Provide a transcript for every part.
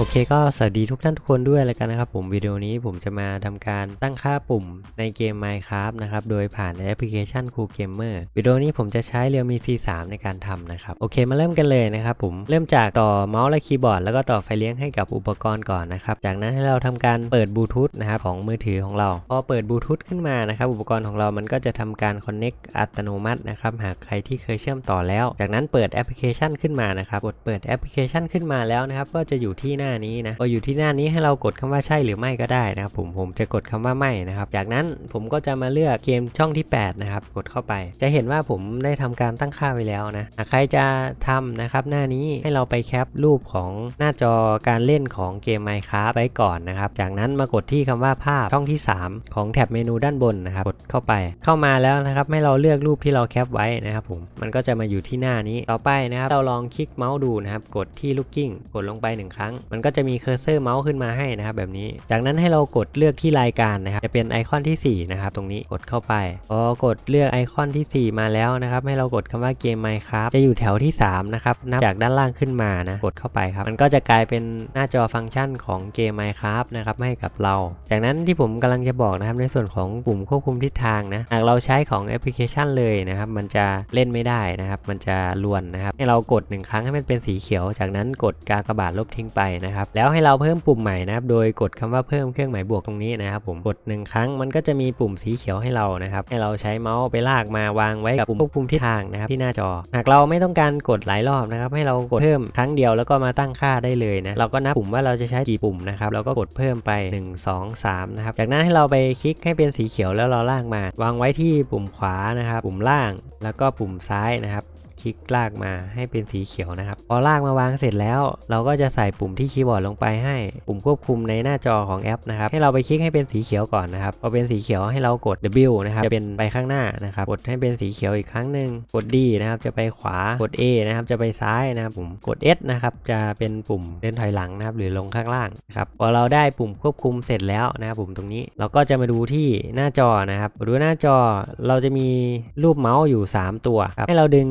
โอเคก็สวัสดีทุกท่านทุกคนด้วยแล้วกันนะครับผมวิดีโอนี้ผมจะมาทำการตั้งค่าปุ่มในเกม Minecraft นะครับโดยผ่านแอปพลิเคชัน Cool Gamer วิดีโอนี้ผมจะใช้ Realme C3 ในการทำนะครับโอเคมาเริ่มกันเลยนะครับผมเริ่มจากต่อเมาส์และคีย์บอร์ดแล้วก็ต่อไฟเลี้ยงให้กับอุปกรณ์ก่อนนะครับจากนั้นให้เราทำการเปิดบลูทูธนะครับของมือถือของเราพอเปิดบลูทูธขึ้นมานะครับอุปกรณ์ของเรามันก็จะทำการ Connect อัตโนมัตินะครับหากใครที่เคยเชื่อมต่อแล้ว จากนั้นเปิดแอปพลิเคชันขึ้นมานะครับกดเปิดแอปพลิเคชันขึ้นมาแล้วนะครับก็จะอยู่ที่หน้านี้นะพออยู่ที่หน้านี้ให้เรากดคำว่าใช่หรือไม่ก็ได้นะครับผมผมจะกดคำว่าไม่นะครับ จากนั้นผมก็จะมาเลือกเกมช่องที่ 8 นะครับ กดเข้าไป จะเห็นว่าผมได้ทำการตั้งค่าไว้แล้วนะหากใครจะทำนะครับ หน้านี้ให้เราไปแคปรูปของหน้าจอการเล่นของเกม Minecraft ไว้ก่อนนะครับ จากนั้นมากดที่คำว่าภาพช่องที่ 3 ของแท็บเมนูด้านบนนะครับ กดเข้าไป เข้ามาแล้วนะครับ ให้เราเลือกรูปที่เราแคปไว้นะครับผม มันก็จะมาอยู่ที่หน้านี้ ต่อไปนะครับ เราลองคลิกเมาส์ดูนะครับ กดที่ลูกกิ้ง กดลงไปหนึ่งครั้ง มันก็จะมีเคอร์เซอร์เมาส์ขึ้นมาให้นะครับแบบนี้ จากนั้นให้เรากดเลือกที่รายการนะครับจะเป็นไอคอนที่4นะครับตรงนี้กดเข้าไปพอกดเลือกไอคอนที่ 4 มาแล้วนะครับให้เรากดคำว่าเกม Minecraft จะอยู่แถวที่3นะครับนับจากด้านล่างขึ้นมานะกดเข้าไปครับ มันก็จะกลายเป็นหน้าจอฟังก์ชันของเกม Minecraft นะครับให้กับเรา จากนั้นที่ผมกำลังจะบอกนะครับในส่วนของปุ่มควบคุมทิศทางนะหากเราใช้ของแอปพลิเคชันเลยนะครับมันจะเล่นไม่ได้นะครับ มันจะลวนนะครับให้เรากดหนึ่งครั้งให้มันเป็นสีเขียว จากนั้นกดกากบาทลบทิ้งไปนะครับแล้วให้เราเพิ่มปุ่มใหม่นะครับโดยกดคำว่าเพิ่มเครื่องหมายบวกตรงนี้นะครับผมกดหนึ่งครั้งมันก็จะมีปุ่มสีเขียวให้เรานะครับให้เราใช้เมาส์ไปลากมาวางไว้กับปุ่มควบคุมทิศทางนะครับที่หน้าจอ หากเราไม่ต้องการกดหลายรอบนะครับให้เรากดเพิ่มครั้งเดียวแล้วก็มาตั้งค่าได้เลยนะเราก็นับปุ่มว่าเราจะใช้กี่ปุ่มนะครับเราก็กดเพิ่มไป 1 2 3นะครับจากนั้นให้เราไปคลิกให้เป็นสีเขียวแล้วเราลากมา วางไว้ที่ปุ่มขวานะครับปุ่มล่างแล้วก็ปุ่มซ้ายนะครับคลิกลากมาให้เป็นสีเขียวนะครับ พอลากมาวางเสร็จแล้ว เราก็จะใส่ปุ่มที่คีย์บอร์ดลงไปให้ ปุ่มควบคุมในหน้าจอของแอปนะครับให้เราไปคลิกให้เป็นสีเขียวก่อนนะครับพอเป็นสีเขียวให้เรากด W นะครับจะเป็นไปข้างหน้านะครับกดให้เป็นสีเขียวอีกครั้งหนึ่งกด D นะครับจะไปขวากด A นะครับจะไปซ้ายนะครับผมกด S นะครับจะเป็นปุ่มเดินถอยหลังนะครับหรือลงข้างล่างนะครับพอเราได้ปุ่มควบคุมเสร็จแล้วนะครับปุ่มตรงนี้เราก็จะมาดูที่หน้าจอนะครับดูหน้าจอเราจะมีรูปเมาส์อยู่ 3 ตัวครับให้เราดึง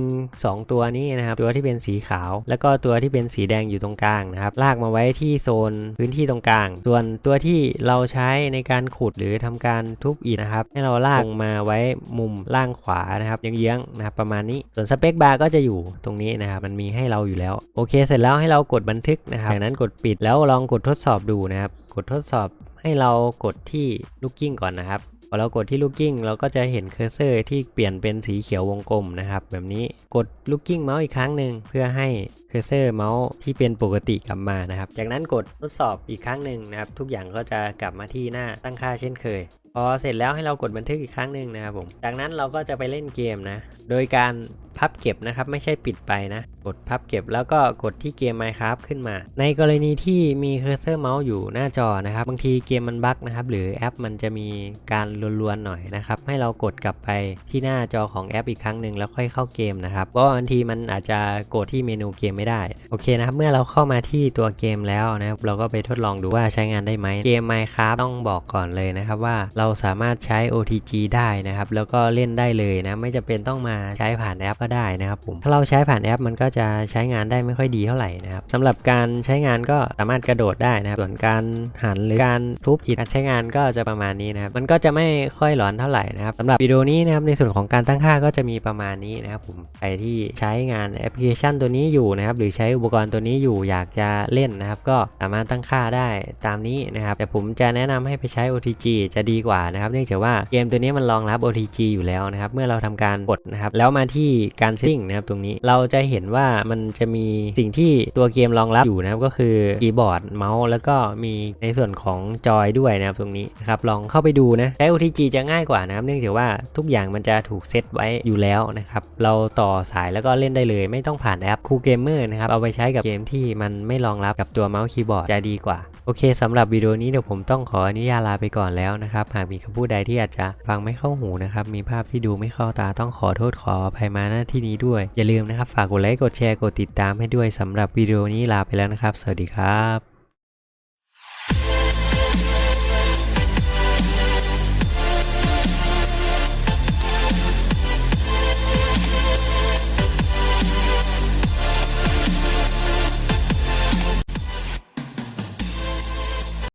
2 ตัวนี้นะครับตัวที่เป็นสีขาว แล้วก็ตัวที่เป็นสีแดงอยู่ตรงกลางนะครับลากมาไว้ที่โซนพื้นที่ตรงกลาง ส่วนตัวที่เราใช้ในการขุดหรือทำการทุบอิฐนะครับ ให้เราลากมาไว้มุมล่างขวานะครับเยื้องๆนะครับประมาณนี้ส่วนสเปคบาร์ก็จะอยู่ตรงนี้นะครับมันมีให้เราอยู่แล้ว โอเค เสร็จแล้วให้เรากดบันทึกนะครับจากนั้นกดปิดแล้วลองกดทดสอบดูนะครับ กดทดสอบให้เรากดที่ลูกกิ้งก่อนนะครับ พอเรากดที่ลูกกิ้งเราก็จะเห็นเคอร์เซอร์ที่เปลี่ยนเป็นสีเขียววงกลมนะครับ แบบนี้กดลูกกิ้งเมาส์อีกครั้งหนึ่งเพื่อให้เคอร์เซอร์เมาส์ที่เป็นปกติกลับมานะครับ จากนั้นกดทดสอบอีกครั้งหนึ่งนะครับ ทุกอย่างก็จะกลับมาที่หน้าตั้งค่าเช่นเคยพอเสร็จแล้วให้เรากดบันทึกอีกครั้งหนึ่งนะครับผม จากนั้นเราก็จะไปเล่นเกมนะ โดยการ พับเก็บนะครับ ไม่ใช่ปิดไปนะ กดพับเก็บแล้วก็กดที่เกม Minecraft ขึ้นมา ในกรณีที่มีเคอร์เซอร์เมาส์อยู่หน้าจอนะครับ บางทีเกมมันบั๊กนะครับ หรือแอปมันจะมีการลวนๆหน่อยนะครับ ให้เรากดกลับไปที่หน้าจอของแอปอีกครั้งหนึ่งแล้วค่อยเข้าเกมนะครับเพราะบางทีมันอาจจะกดที่เมนูเกมไม่ได้ โอเคนะครับ เมื่อเราเข้ามาที่ตัวเกมแล้วนะครับ เราก็ไปทดลองดูว่าใช้งานได้ไหม เกม Minecraft ต้องบอกก่อนเลยนะครับว่าเราสามารถใช้ OTG ได้นะครับ แล้วก็เล่นได้เลยนะ ไม่จำเป็นต้องมาใช้ผ่านแอปก็ได้นะครับผม ถ้าเราใช้ผ่านแอปมันก็จะใช้งานได้ไม่ค่อยดีเท่าไหร่นะครับสำหรับการใช้งานก็สามารถกระโดดได้นะครับส่วนการหันหรือการทุบอิฐการใช้งานก็จะประมาณนี้นะครับมันก็จะไม่ค่อยหลอนเท่าไหร่นะครับสำหรับวิดีโอนี้นะครับในส่วนของการตั้งค่าก็จะมีประมาณนี้นะครับผมใครที่ใช้งานแอปพลิเคชันตัวนี้อยู่นะครับหรือใช้อุปกรณ์ตัวนี้อยู่อยากจะเล่นนะครับ ก็สามารถตั้งค่าได้ตามนี้นะครับแต่ผมจะแนะนำให้ไปใช้ OTG จะดีกว่านะครับ เนื่องจากว่าเกมตัวนี้มันรองรับ OTG อยู่แล้วนะครับ เมื่อเราทำการกดนะครับ แล้วมาที่การ setting นะครับตรงนี้เราจะเห็นว่ามันจะมีสิ่งที่ตัวเกมรองรับอยู่นะครับก็คือคีย์บอร์ดเมาส์แล้วก็มีในส่วนของจอยด้วยนะครับตรงนี้นะครับลองเข้าไปดูนะใช้ OTG จะง่ายกว่านะครับเนื่องจากว่าทุกอย่างมันจะถูกเซตไว้อยู่แล้วนะครับเราต่อสายแล้วก็เล่นได้เลย ไม่ต้องผ่านแอป Cool Gamer นะครับเอาไปใช้กับเกมที่มันไม่รองรับกับตัวเมาส์คีย์บอร์ดจะดีกว่าโอเคสำหรับวิดีโอนี้เดี๋ยวผมต้องขออนุญาตลาไปก่อนแล้วนะครับหากมีคำพูดใดที่อาจจะฟังไม่เข้าหูนะครับมีภาพที่ดูไม่เข้าตาต้องขอโทษขออภัยมาณที่นี้ด้วย อย่าลืมนะครับ ฝากกดไลค์ กดแชร์ กดติดตามให้ด้วยสำหรับวิดีโอนี้ลาไปแล้วนะครับ สวัสดีครับ